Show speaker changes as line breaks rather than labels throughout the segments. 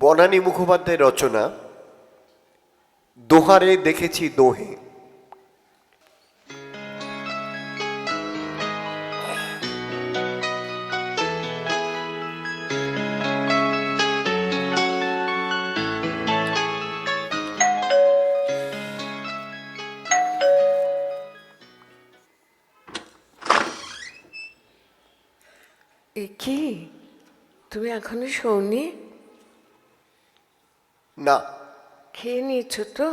বনানী মুখোপাধ্যায় রচনা দোহারে দেখেছি দোহে।
কি তুমি এখনও শোনি
না।
খেয়ে নিয়েছো তো?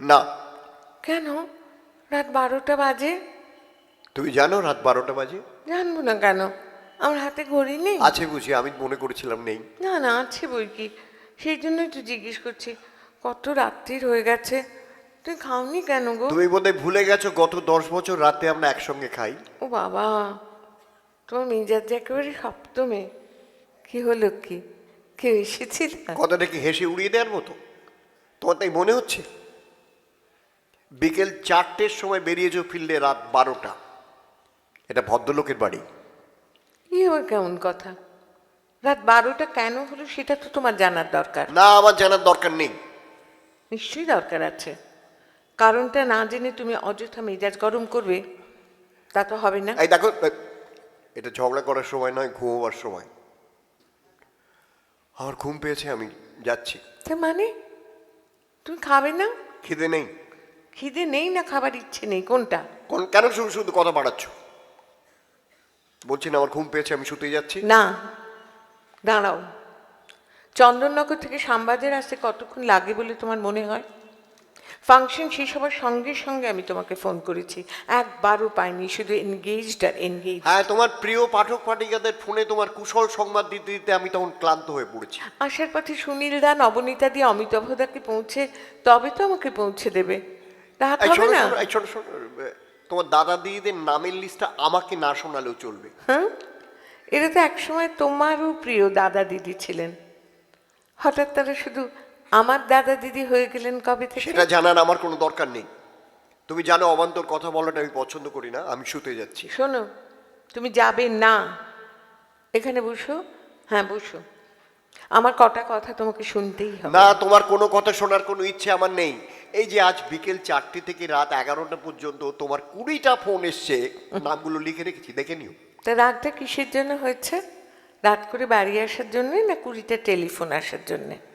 না।
কেন? রাত বারোটা বাজে?
তুমি জানো রাত বারোটা বাজে?
জানব না কেন? আমার হাতে ঘড়ি নেই।
আছে বুঝি আমি মনে করেছিলাম নেই।
না না আছে বই কি? সেই জন্যই তো জিজ্ঞেস করছি কত রাত্রির হয়ে গেছে? তুই খাওনি কেন গো?
তুমি বোধহয় ভুলে গেছো গত দশ বছর রাতে আমরা একসঙ্গে খাই।
ও বাবা তোমার মেজাজ একেবারে সপ্তমে কি হলো কি? কেউ এসেছিল
কথাটা কি হেসে উড়িয়ে দেওয়ার মতো? তোমার তাই মনে হচ্ছে? বিকেল চারটের সময় বেরিয়েছো ফিরলে রাত বারোটা। এটা ভদ্রলোকের বাড়ি।
ই আবার কেমন কথা? রাত বারোটা কেন হলো সেটা তো তোমার জানার দরকার।
না আমার জানার দরকার নেই।
নিশ্চয়ই দরকার আছে। কারণটা না জেনে তুমি অযথা মেজাজ গরম করবে তা তো হবে না।
এই দেখো এটা ঝগড়া করার সময় নয় ঘুমোবার সময়। আমার ঘুম পেয়েছে আমি যাচ্ছি।
তার মানে? তুমি খাবে না?
খিদে নেই।
খিদে নেই না খাবার ইচ্ছে নেই? কোনটা?
কোন কেন শুধু শুধু কথা বাড়াচ্ছ? বলছি না আমার ঘুম পেয়েছে আমি শুতে যাচ্ছি।
না। দাঁড়াও। চন্দননগর থেকে শ্যামবাজার আসতে কতক্ষণ লাগে বলে তোমার মনে হয়? ফাংশন শেষ হবার সঙ্গে সঙ্গে আমি তোমাকে ফোন করেছি। একবারও পাইনি শুধু এনগেজড আর এনগেজ
হ্যাঁ তোমার প্রিয় পাঠক পাঠিকাদের ফোনে তোমার কুশল সংবাদ দিতে দিতে আমি তখন ক্লান্ত হয়ে পড়েছি।
আসার পথে সুনীল দা নবনীতা দিয়ে অমিতাভদাকে পৌঁছে তবে তো আমাকে পৌঁছে দেবে।
এই
হবে
শোনো,
না?
শোনো, এই শোনো, শোনো, তোমার দাদা দিদিদের নামের লিস্টটা আমাকে না শোনালেও চলবে।
হ্যাঁ এরা তো একসময় তোমারও প্রিয় দাদা দিদি ছিলেন। হঠাৎ তারা শুধু আমার দাদা দিদি হয়ে গেলেন কবে থেকে?
সেটা জানার আমার কোনো দরকার নেই। তুমি জানো অবান্তর কথা বলাটা আমি পছন্দ করি না আমি শুতে যাচ্ছি।
শোনো তুমি যাবে না। এখানে বসো। হ্যাঁ বসো। আমার কটা কথা তোমাকে শুনতেই হবে।
না তোমার কোনো কথা শোনার কোনো ইচ্ছে আমার নেই। এই যে আজ বিকেল চারটে থেকে রাত এগারোটা পর্যন্ত তোমার কুড়িটা ফোন এসছে নামগুলো লিখে রেখেছি দেখে নিও।
তা রাতটা কিসের জন্য হয়েছে? রাত করে বাড়ি আসার জন্য না কুড়িটা টেলিফোন আসার জন্যে?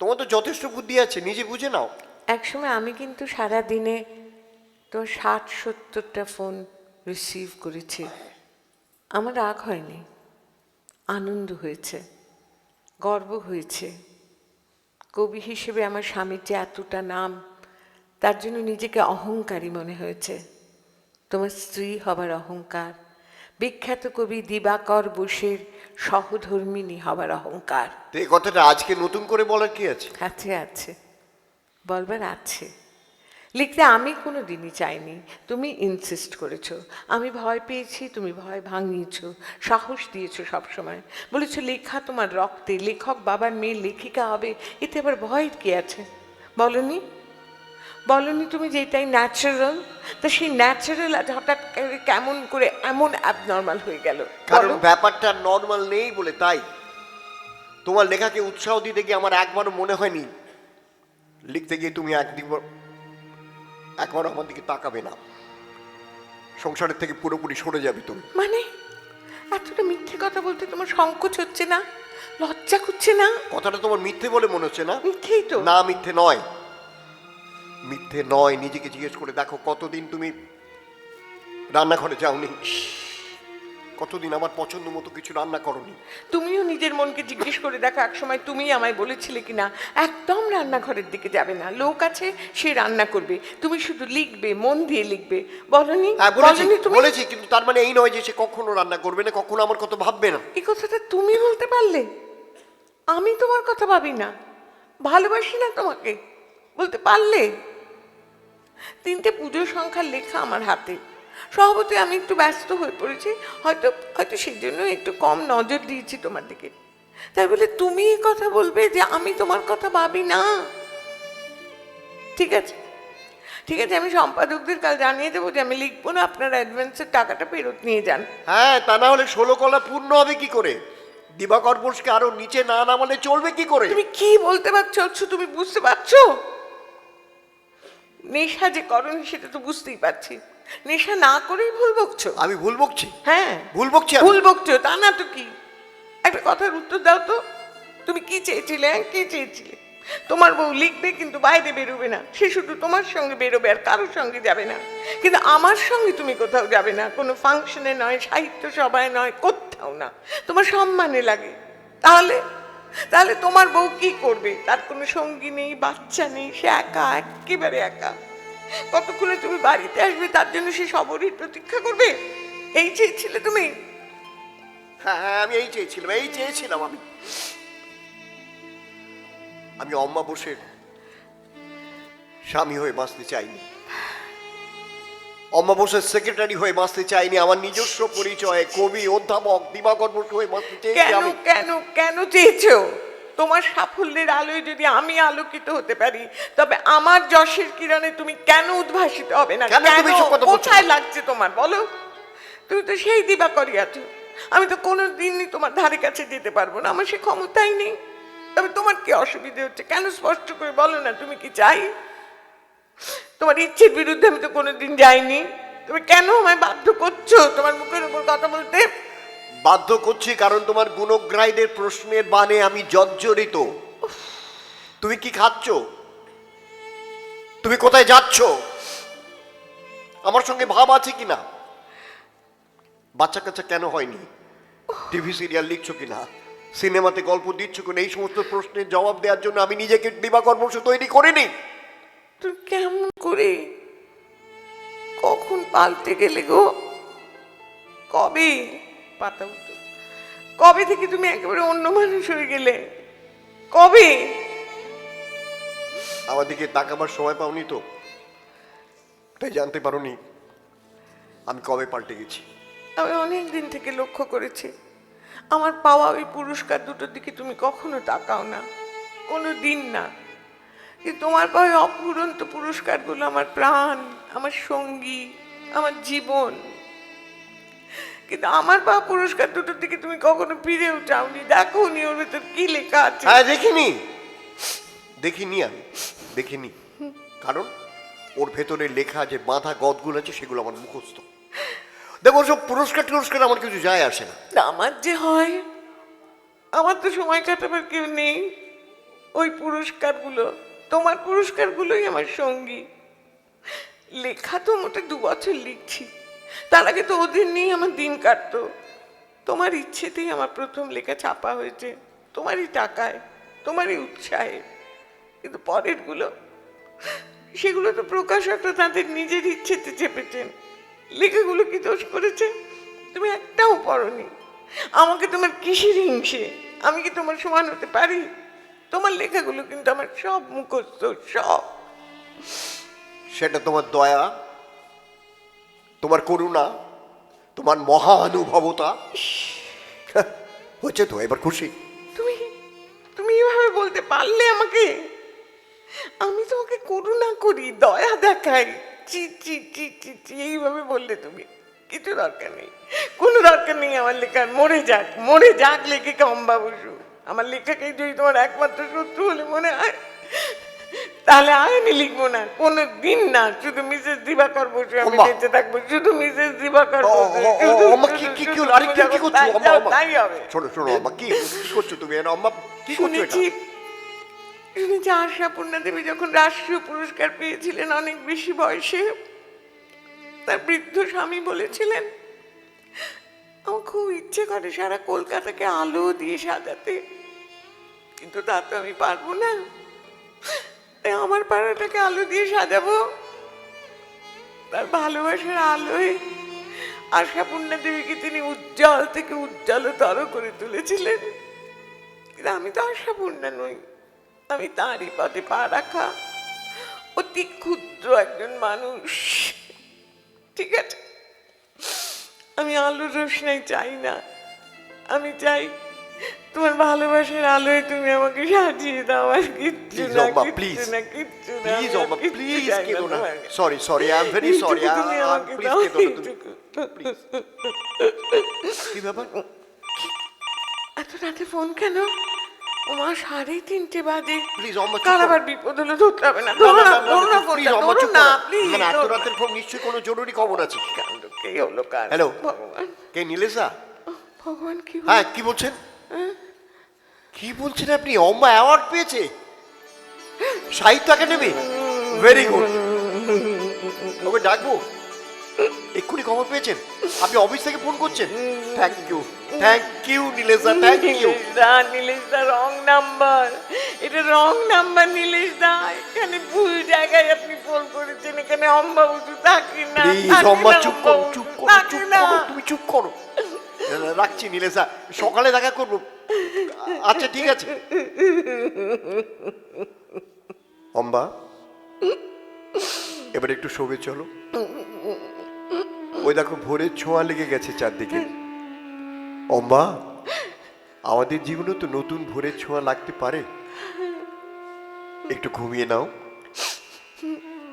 তোমার তো যথেষ্ট বুদ্ধি আছে, নিজে বুঝে নাও।
একসময় আমি কিন্তু সারা দিনে তো ষাট, সত্তরটা ফোন রিসিভ করেছি। আমার রাগ হয়নি, আনন্দ হয়েছে, গর্ব হয়েছে। কবি হিসেবে আমার স্বামীর যে এতটা নাম, তার জন্য নিজেকে অহংকারী মনে হয়েছে। তোমার স্ত্রী হবার অহংকার বিখ্যাত কবি দিবাকর বোসের সহধর্মিনী হবার অহংকার।
এই কথাটা আজকে নতুন করে বলার কি আছে?
আছে আছে। বলবার আছে। লিখতে আমি কোনো দিনই চাইনি। তুমি ইনসিস্ট করেছ। আমি ভয় পেয়েছি তুমি ভয় ভাঙিয়েছ। সাহস দিয়েছ সবসময়। বলেছ লেখা তোমার রক্তে। লেখক বাবার মেয়ে লেখিকা হবে। এতে আবার ভয়ের কি আছে? বলনি বলনি তুমি যেটাই ন্যাচারাল তো সেই ন্যাচারাল আজ হঠাৎ করে কেমন করে এমন অ্যাবনর্মাল হয়ে গেল?
কারণ? ব্যাপারটা নর্মাল নেই বলে তাই। তোমার লেখাকে উৎসাহ দিতে গিয়ে আমার একবারও মনে হয়নি। লিখতে গিয়ে তুমি একদিন একবার আমার দিকে তাকাবে না। সংসারের থেকে পুরোপুরি সরে যাবে তুমি।
মানে? এতটা মিথ্যে কথা বলতে তোমার সংকোচ হচ্ছে না? লজ্জা করছে না?
কথাটা তোমার মিথ্যে বলে মনে হচ্ছে না?
মিথ্যেই তো।
না মিথ্যে নয়। মিথ্যে নয় নিজেকে জিজ্ঞেস করে দেখো কতদিন তুমি রান্নাঘরে যাওনি? কতদিন আমার পছন্দ মতো কিছু রান্না করনি?
তুমিও নিজের মনকে জিজ্ঞেস করে দেখো একসময় তুমি আমায় বলেছিলে কিনা একদম রান্নাঘরের দিকে যাবে না। লোক আছে সে রান্না করবে। তুমি শুধু লিখবে মন দিয়ে লিখবে। বলনি?
হ্যাঁ
বলনি তুমি?
বলেছি কিন্তু তার মানে এই নয় যে সে কখনো রান্না করবে না কখনো আমার কথা ভাববে না।
এই কথাটা তুমি বলতে পারলে? আমি তোমার কথা ভাবি না। ভালোবাসি না তোমাকে। বলতে পারলে? তিনটে পুজোর সংখ্যার লেখা আমার হাতে। স্বভাবতই আমি একটু ব্যস্ত হয়ে পড়েছি হয়তো হয়তো সেই জন্য একটু কম নজর দিয়েছি তোমার দিকে। তাই বলে তুমি কথা বলবে যে আমি তোমার কথা ভাবি না। ঠিক আছে? ঠিক আছে আমি সম্পাদকদের কাল জানিয়ে দেবো যে আমি লিখব না আপনারা অ্যাডভান্সের টাকাটা ফেরত নিয়ে যান।
হ্যাঁ তা না হলে ষোলো কলা পূর্ণ হবে কি করে? দিবাকর বোসকে আরও নিচে না নামালে চলবে কি করে?
তুমি কি বলতে পারছ? তুমি বুঝতে পারছ? নেশা যে করনি সেটা তো বুঝতেই পারছি। নেশা না করেই ভুল বকছো।
আমি ভুল বকছি?
হ্যাঁ।
ভুল বকছি আমি?
ভুল বকছো তা না তো কি? একটা কথার উত্তর দাও তো। তুমি কি চেয়েছিলে হ্যাঁ? কি চেয়েছিলে? তোমার বউ লিখবে কিন্তু বাইরে বেরোবে না। সে শুধু তোমার সঙ্গে বেরোবে আর কারোর সঙ্গে যাবে না। কিন্তু আমার সঙ্গে তুমি কোথাও যাবে না। কোনো ফাংশনে নয় সাহিত্য সভায় নয় কোথাও না। তোমার সম্মানে লাগে। তাহলে তাহলে তোমার বউ কি করবে? তার কোনো সঙ্গী নেই, বাচ্চা নেই, সে একা, একেবারে একা। কতক্ষণে তুমি বাড়িতে আসবে, তার জন্য সে সবরই প্রতীক্ষা করবে? এই চেয়েছিলে তুমি?
হ্যাঁ হ্যাঁ আমি এই চেয়েছিলাম এই চেয়েছিলাম আমি। আমি অম্মা বসের স্বামী হয়ে বাঁচতে চাইনি। অম্মা বসের সেক্রেটারি হয়ে বাঁচতে চাইনি। আমার নিজস্ব পরিচয়ে কবি অধ্যাপক দিবাকর বসু হয়ে বাঁচতে চেয়েছি
কেন
আমি।
কেন কেন চেয়েছো? তোমার সাফল্যের আলোয় যদি আমি আলোকিত হতে পারি তবে আমার যশের কিরণে তুমি কেন উদ্ভাসিত হবে না?
কেন তুমি এসব কথা বলছো?
কোথায় লাগছে তোমার? বলো। তুমি তো সেই দিবা আছো। আমি তো কোনো দিনই তোমার ধারে কাছে যেতে পারব না। আমার সে ক্ষমতাই নেই। তবে তোমার কি অসুবিধে হচ্ছে? কেন স্পষ্ট করে বলো না? তুমি কি চাই? তোমার ইচ্ছের বিরুদ্ধে আমি তো কোনোদিন যাইনি। তুমি কেন আমায় বাধ্য করছ তোমার মুখের উপর কথা বলতে?
বাধ্য করছি কারণ তোমার গুণগ্রাহীদের প্রশ্নের বানে আমি জর্জরিত। তুমি কি খাচ্ছ? তুমি কোথায় যাচ্ছ? আমার সঙ্গে ভাব আছে কিনা? বাচ্চা কাচ্চা কেন হয়নি? টিভি সিরিয়াল লিখছো কিনা? সিনেমাতে গল্প দিচ্ছ কিনা? এই সমস্ত প্রশ্নের জবাব দেওয়ার জন্য আমি নিজেকে দিবাকর বসু তৈরি করিনি।
তুই কেমন করে? কখন পাল্টে গেলে গো? কবে? পাতা উল্টো কবে থেকে তুমি একেবারে অন্য মানুষ হয়ে গেলে? কবে?
আমার দিকে তাকাবার সময় পাওনি তো। তাই জানতে পারোনি আমি কবে পাল্টে গেছি।
আমি অনেক দিন থেকে লক্ষ্য করেছি। আমার পাওয়া ওই পুরস্কার দুটোর দিকে তুমি কখনো তাকাও না। কোনো দিন না। কিন্তু তোমার ওই অপুরন্ত পুরস্কারগুলো আমার প্রাণ আমার সঙ্গী আমার জীবন। কিন্তু আমার পাওয়া পুরস্কার দুটোর দিকে তুমি কখনো ফিরেও চাওনি দেখো নি ওর ভেতর কি লেখা আছে।
হ্যাঁ দেখিনি। দেখিনি আমি। দেখিনি। কারণ ওর ভেতরে লেখা যে বাঁধা গদগুলো আছে সেগুলো আমার মুখস্থ। দেখো সব পুরস্কার টুরস্কার আমার কিছু যায় আসে না
আমার যে হয় আমার তো সময় কাটাবার কেউ নেই। ওই পুরস্কারগুলো তোমার পুরস্কারগুলোই আমার সঙ্গী। লেখা তো মোটে দু বছর লিখছি। তার আগে তো ওদের নিয়েই আমার দিন কাটতো। তোমার ইচ্ছেতেই আমার প্রথম লেখা ছাপা হয়েছে। তোমারই টাকায়, তোমারই উৎসাহে। কিন্তু পরেরগুলো, সেগুলো তো প্রকাশকরা তাদের নিজের ইচ্ছেতে চেপেছেন। লেখাগুলো কি দোষ করেছে? তুমি একটাও পড়নি। আমাকে তোমার কিসের হিংসে? আমি কি তোমার সমান হতে পারি? তোমার লেখাগুলো কিন্তু আমার সব মুখস্থ সব।
সেটা তোমার দয়া তোমার করুণা তোমার মহানুভবতা। হচ্ছে তো এবার খুশি।
তুমি তুমি এভাবে বলতে পারলে আমাকে? আমি তোমাকে করুণা করি দয়া দেখাই। চি চি চি চি চি এইভাবে বললে তুমি। কিছু দরকার নেই। কোনো দরকার নেই আমার লেখার। মরে যাক মরে যাক লেখিকা অম্বা বসু আমার লেখাকেই যদি তোমার একমাত্র শত্রু হলে মনে হয় তাহলে আমি লিখব না। কোনো দিন না শুধু মিসেস দিবাকর বসু আমি। বেঁচে থাকব শুধু মিসেস দিবাকর বসু।
কি কি আরে কি কি করছ?
তাই হবে।
শোনো শোনো কি করছ তুমি এটা অম্মা কি করছ এটা?
শুনেছি শুনেছি আশাপূর্ণা দেবী যখন রাষ্ট্রীয় পুরস্কার পেয়েছিলেন অনেক বেশি বয়সে তার বৃদ্ধ স্বামী বলেছিলেন আমার খুব ইচ্ছে করে সারা কলকাতাকে আলো দিয়ে সাজাতে। কিন্তু তা তো আমি পারব না। তাই আমার পাড়াটাকে আলো দিয়ে সাজাবো। তার ভালোবাসার আলোয় আশাপূর্ণা দেবীকে তিনি উজ্জ্বল থেকে উজ্জ্বলতর করে তুলেছিলেন। কিন্তু আমি তো আশাপূর্ণা নই, আমি তাঁরই পথে পা রাখা অতি ক্ষুদ্র একজন মানুষ। ঠিক আছে? আমি আলোর রোশনাই চাই না, আমি চাই তোমার ভালোবাসার আলোয় তুমি আমাকে সাজিয়ে দাও আর কিচ্ছু না কিচ্ছু
প্লিজ
না কিচ্ছু না
প্লিজ অম্মা প্লিজ
চাই না
sorry sorry I am very sorry
তুমি আমাকে
প্লিজ কেঁদো না প্লিজ কি ব্যাপার?
এত রাতে ফোন কেন? ওমা সাড়ে তিনটে বাজে।
প্লিজ অম্মা
করো। আবার বিপদ হলো ধরতে হবে না। ধরো
না,
ধরো না
অম্মা
ধরো না প্লিজ
মানে এত রাতের ফোন নিশ্চয়ই কোনো জরুরি খবর আছে?
কি হলো কার
হ্যালো
ভগবান।
কে নীলেশা?
ভগবান কি?
হ্যাঁ কি বলছেন? কি বলছেন আপনি? অম্বা অ্যাওয়ার্ড পেয়েছে। সাহিত্য একাডেমি। ভেরি গুড ওকে ডাকবো। এক্ষুনি খবর পেয়েছেন। আপনি অফিস থেকে ফোন করছেন। Thank you thank you Nilesha thank you
the Nilesh the wrong number এটা রং নাম্বার নীলেশ দা। এখানে ভুল জায়গায় আপনি ফোন করেছেন। এখানে অম্বা উঁচু থাকি না।
প্লিজ
না,
চুপ করো চুপ করো চুপ। করো তুমি চুপ করো। রাখছি নীলেশা সকালে দেখা করব। আচ্ছা ঠিক আছে। অম্বা, এবার একটু শোবে চলো। ওই দেখো, ভোরের ছোঁয়া লেগে গেছে চারদিকে। অম্বা, আমাদের জীবনে তো নতুন ভোরের ছোঁয়া লাগতে পারে। একটু ঘুমিয়ে নাও।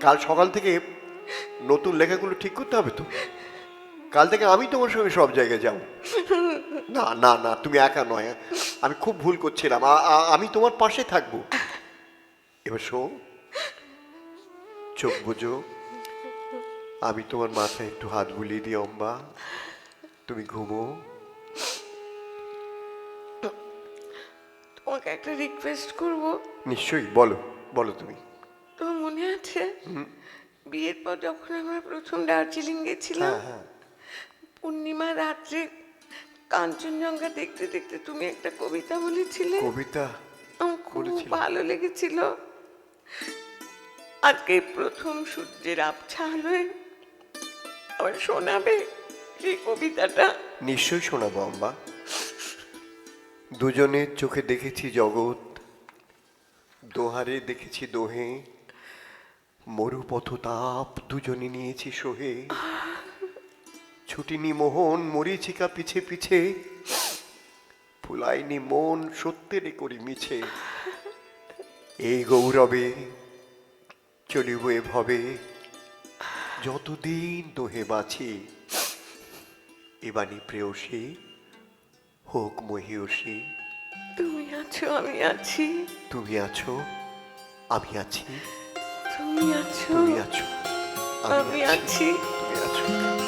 কাল সকাল থেকে নতুন লেখাগুলো ঠিক করতে হবে তো? কাল থেকে আমি তোমার সঙ্গে সব জায়গায় যাব। না না না তুমি একা নয়। আমি খুব ভুল করছিলাম। আমি তোমার পাশে থাকব। এবার শো চোখ বুঝো আমি তোমার মাথায় একটু হাত বুলিয়ে দিই অম্বা। তুমি ঘুমো।
তোমাকে একটা রিকোয়েস্ট করব।
নিশ্চয়ই বলো বলো তুমি।
তোমার মনে আছে? বিয়ের পর যখন আমরা প্রথম দার্জিলিং গেছিলাম
হ্যাঁ হ্যাঁ।
পূর্ণিমা রাত্রে কাঞ্চনজঙ্ঘা দেখতে দেখতে তুমি একটা কবিতা বলেছিলে।
কবিতা?
আমার খুব ভালো লেগেছিল। আজকে প্রথম সূর্যের আবছা আলোয় আবার শোনাবে সেই কবিতাটা।
নিশ্চয়ই শোনাবো আম্বা দুজনের চোখে দেখেছি জগৎ দোহারে দেখেছি দোহে মরুপথ তাপ দুজনে নিয়েছি সোহে। ছুটিনি মোহন মরিচিকা পিছে পিছে। ফুলাইনি মন সত্যেরে করি মিছে। এই গৌরবে চলিব এ ভবে। যতদিন দোহে বাঁচি এবানি প্রেয়সী হোক মহিয়সী।
তুমি আছো আমি আছি।
তুমি আছো আমি আছি।
তুমি আছো
তুমি আছো
আমি আছি।
তুমি আছো।